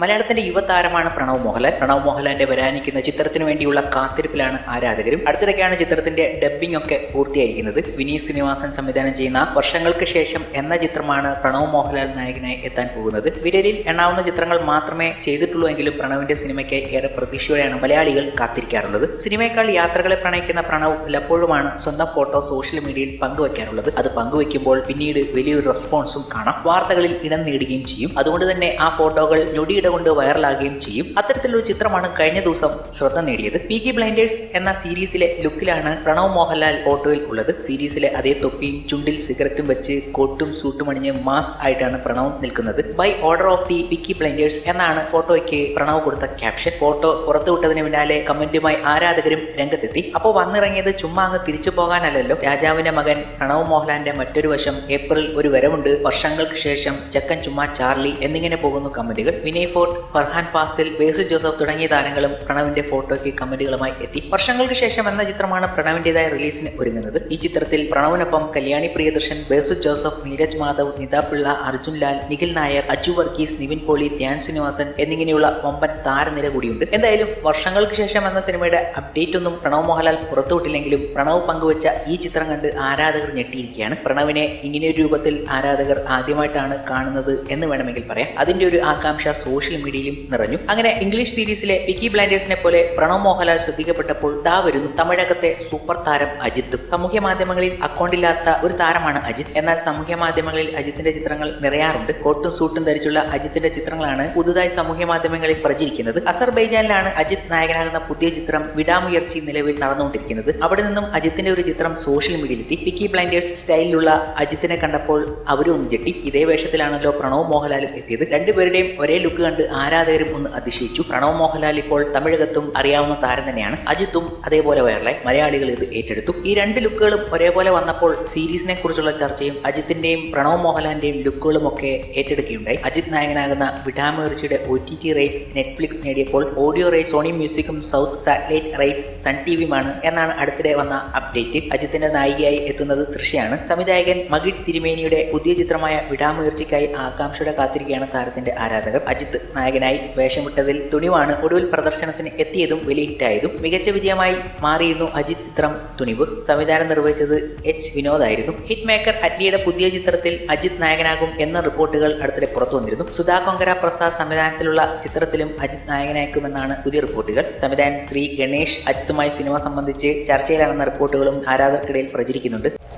മലയാളത്തിന്റെ യുവതാരമാണ് പ്രണവ് മോഹൻലാൽ. പ്രണവ് മോഹൻലാലിന്റെ വരാനിക്കുന്ന ചിത്രത്തിന് വേണ്ടിയുള്ള കാത്തിരിപ്പിലാണ് ആരാധകരും. അടുത്തിടയ്ക്കാണ് ചിത്രത്തിന്റെ ഡബ്ബിംഗ് ഒക്കെ പൂർത്തിയായിരിക്കുന്നത്. വിനീത് ശ്രീനിവാസൻ സംവിധാനം ചെയ്യുന്ന വർഷങ്ങൾക്ക് ശേഷം എന്ന ചിത്രമാണ് പ്രണവ് മോഹൻലാൽ നായകനായി എത്താൻ പോകുന്നത്. വിരലിൽ എണ്ണാവുന്ന ചിത്രങ്ങൾ മാത്രമേ ചെയ്തിട്ടുള്ളൂ എങ്കിലും പ്രണവിന്റെ സിനിമയ്ക്ക് ഏറെ പ്രതീക്ഷയോടെയാണ് മലയാളികൾ കാത്തിരിക്കാറുള്ളത്. സിനിമയേക്കാൾ യാത്രകളെ പ്രണയിക്കുന്ന പ്രണവ് പലപ്പോഴുമാണ് സ്വന്തം ഫോട്ടോ സോഷ്യൽ മീഡിയയിൽ പങ്കുവയ്ക്കാറുള്ളത് അത് പങ്കുവയ്ക്കുമ്പോൾ പിന്നീട് വലിയൊരു റെസ്പോൺസും കാണാം. വാർത്തകളിൽ ഇടം നേടുകയും ചെയ്യും. അതുകൊണ്ട് തന്നെ ആ ഫോട്ടോകൾ ഞൊടിയിട കൊണ്ട് വൈറലാകുകയും ചെയ്യും. അത്തരത്തിലൊരു ചിത്രമാണ് കഴിഞ്ഞ ദിവസം ശ്രദ്ധ നേടിയത്. പി കെ ബ്ലൈൻഡേഴ്സ് എന്ന സീരീസിലെ ലുക്കിലാണ് പ്രണവ് മോഹൻലാൽ ഫോട്ടോയിൽ ഉള്ളത്. സീരീസിലെ അതേ തൊപ്പിയും ചുണ്ടിൽ സിഗരറ്റും വെച്ച് കോട്ടും സൂട്ടും അണിഞ്ഞ് മാസ് ആയിട്ടാണ് പ്രണവ് നിൽക്കുന്നത്. By order of the peaky blinders എന്നാണ് ഫോട്ടോയ്ക്ക് പ്രണവ് കൊടുത്ത ക്യാപ്ഷൻ. ഫോട്ടോ പുറത്തുവിട്ടതിന് പിന്നാലെ കമന്റുമായി ആരാധകരും രംഗത്തെത്തി. അപ്പോൾ വന്നിറങ്ങിയത് ചുമ്മാ അങ്ങ് തിരിച്ചു പോകാനല്ലല്ലോ. രാജാവിന്റെ മകൻ പ്രണവ് മോഹൻലാലിന്റെ മറ്റൊരു വശം ഏപ്രിൽ ഒരു വരവുണ്ട്. വർഷങ്ങൾക്ക് ശേഷം ചക്കൻ ചുമ്മാ ചാർലി എന്നിങ്ങനെ പോകുന്നു കമന്റുകൾ. വിനയ് ഫോർട്ട് ഫർഹാൻ ഫാസിൽ ബേസു ജോസഫ് തുടങ്ങിയ താരങ്ങളും പ്രണവിന്റെ ഫോട്ടോയ്ക്ക് കമന്റുകളുമായി എത്തി. വർഷങ്ങൾക്ക് ശേഷം എന്ന ചിത്രമാണ് പ്രണവിന്റേതായ റിലീസിന് ഒരുങ്ങുന്നത്. ഈ ചിത്രത്തിൽ പ്രണവിനൊപ്പം കല്യാണി പ്രിയദർശൻ ബേസു ജോസഫ് നീരജ് മാധവ് നിത പിള്ള അർജുൻ ലാൽ നിഖിൽ നായർ അജു വർഗീസ് നിവിൻ പോളി ധ്യാൻ ശ്രീനിവാസൻ എന്നിങ്ങനെയുള്ള വമ്പൻ താരനിര കൂടിയുണ്ട്. എന്തായാലും വർഷങ്ങൾക്ക് ശേഷം എന്ന സിനിമയുടെ അപ്ഡേറ്റ് ഒന്നും പ്രണവ് മോഹൻലാൽ പുറത്തുവിട്ടില്ലെങ്കിലും പ്രണവ് പങ്കുവച്ച ഈ ചിത്രം കണ്ട് ആരാധകർ ഞെട്ടിയിരിക്കുകയാണ്. പ്രണവിനെ ഇങ്ങനെയൊരു രൂപത്തിൽ ആരാധകർ ആദ്യമായിട്ടാണ് കാണുന്നത് എന്ന് വേണമെങ്കിൽ പറയാം. അതിന്റെ ഒരു ആകാംക്ഷ സോഷ്യൽ മീഡിയയിലും നിറഞ്ഞു. അങ്ങനെ ഇംഗ്ലീഷ് സീരീസിലെ വിക്കി ബ്ലാൻഡേഴ്സിനെ പോലെ പ്രണവ് മോഹൻലാൽ ശ്രദ്ധിക്കപ്പെട്ടപ്പോൾ ദാ വരുന്നു തമിഴകത്തെ സൂപ്പർ താരം അജിത്തും. സാമൂഹ്യ മാധ്യമങ്ങളിൽ അക്കൗണ്ടില്ലാത്ത ഒരു താരമാണ് അജിത് എന്നാൽ സാമൂഹ്യ മാധ്യമങ്ങളിൽ അജിത്തിന്റെ ചിത്രങ്ങൾ നിറയാറുണ്ട്. കോട്ടും സൂട്ടും ധരിച്ചുള്ള അജിത്തിന്റെ ചിത്രങ്ങളാണ് പുതുതായി സാമൂഹ്യ മാധ്യമങ്ങളിൽ പ്രചരിക്കുന്നത്. അസർബൈജാനിലാണ് അജിത് നായകനാകുന്ന പുതിയ ചിത്രം വിടാമുയർച്ചി നിലവിൽ നടന്നുകൊണ്ടിരിക്കുന്നത്. അവിടെ നിന്നും അജിത്തിന്റെ ഒരു ചിത്രം സോഷ്യൽ മീഡിയയിലെത്തി പിക്കി ബ്ലൈൻഡേഴ്സ് സ്റ്റൈലിലുള്ള അജിത്തിനെ കണ്ടപ്പോൾ അവരും ഒന്ന് ചെട്ടി ഇതേ വേഷത്തിലാണല്ലോ പ്രണവ് മോഹൻലാലും എത്തിയത്. രണ്ടുപേരുടെയും ഒരേ ലുക്ക് കണ്ട് ആരാധകരും ഒന്ന് അതിശയിച്ചു. പ്രണവ് മോഹൻലാൽ ഇപ്പോൾ തമിഴകത്തും അറിയാവുന്ന താരം തന്നെയാണ്. അജിത്തും അതേപോലെ വൈറലായി. മലയാളികൾ ഇത് ഏറ്റെടുത്തു. ഈ രണ്ട് ലുക്കുകളും ഒരേപോലെ വന്നപ്പോൾ സീരീസിനെ കുറിച്ചുള്ള ചർച്ചയും അജിത്തിന്റെയും പ്രണവ് മോഹൻലാലിന്റെയും ലുക്കുകളും ഒക്കെ ഏറ്റെടുക്കുകയുണ്ടായി. അജിത് നായകനാകുന്ന വിടാമേർച്ചിയുടെ O T T rights Netflix നേടിയപ്പോൾ ഓഡിയോ റൈറ്റ്സ് സോണി മ്യൂസിക്കും സൗത്ത് സാറ്റലൈറ്റ് റൈറ്റ്സ് സൺ ടി വിയുമാണ് എന്നാണ് അടുത്തിടെ വന്ന അപ്ഡേറ്റ്. അജിത്തിന്റെ നായികയായി എത്തുന്നത് തൃശയാണ് സംവിധായകൻ മകിഡ് തിരുമേനിയുടെ പുതിയ ചിത്രമായ വിടാമുയർച്ചയ്ക്കായി ആകാംക്ഷയുടെ കാത്തിരിക്കുകയാണ് താരത്തിന്റെ ആരാധകർ. അജിത്ത് നായകനായി വേഷമിട്ടതിൽ തുണിവാണ് ഒടുവിൽ പ്രദർശനത്തിന് എത്തിയതും വലിയ ഹിറ്റായതും. മികച്ച വിജയമായി മാറിയിരുന്നു അജിത് ചിത്രം തുണിവ്. സംവിധാനം നിർവഹിച്ചത് എച്ച് വിനോദായിരുന്നു. ഹിറ്റ് മേക്കർ അറ്റ്ലിയുടെ പുതിയ ചിത്രത്തിൽ അജിത് നായകനാകും എന്ന റിപ്പോർട്ടുകൾ അടുത്തിടെ പുറത്തു വന്നിരുന്നു. സുധാ കൊങ്കര പ്രസാദ് സംവിധാനത്തിലുള്ള ചിത്രത്തിലും അജിത് നായകനാക്കുമെന്നാണ് പുതിയ റിപ്പോർട്ടുകൾ. സംവിധായകൻ ശ്രീ ഗണേഷ് അജിത്തുമായി സിനിമ സംബന്ധിച്ച് ചർച്ചയിലാണെന്ന റിപ്പോർട്ടുകളും ആരാധകർക്കിടയിൽ പ്രചരിക്കുന്നുണ്ട്.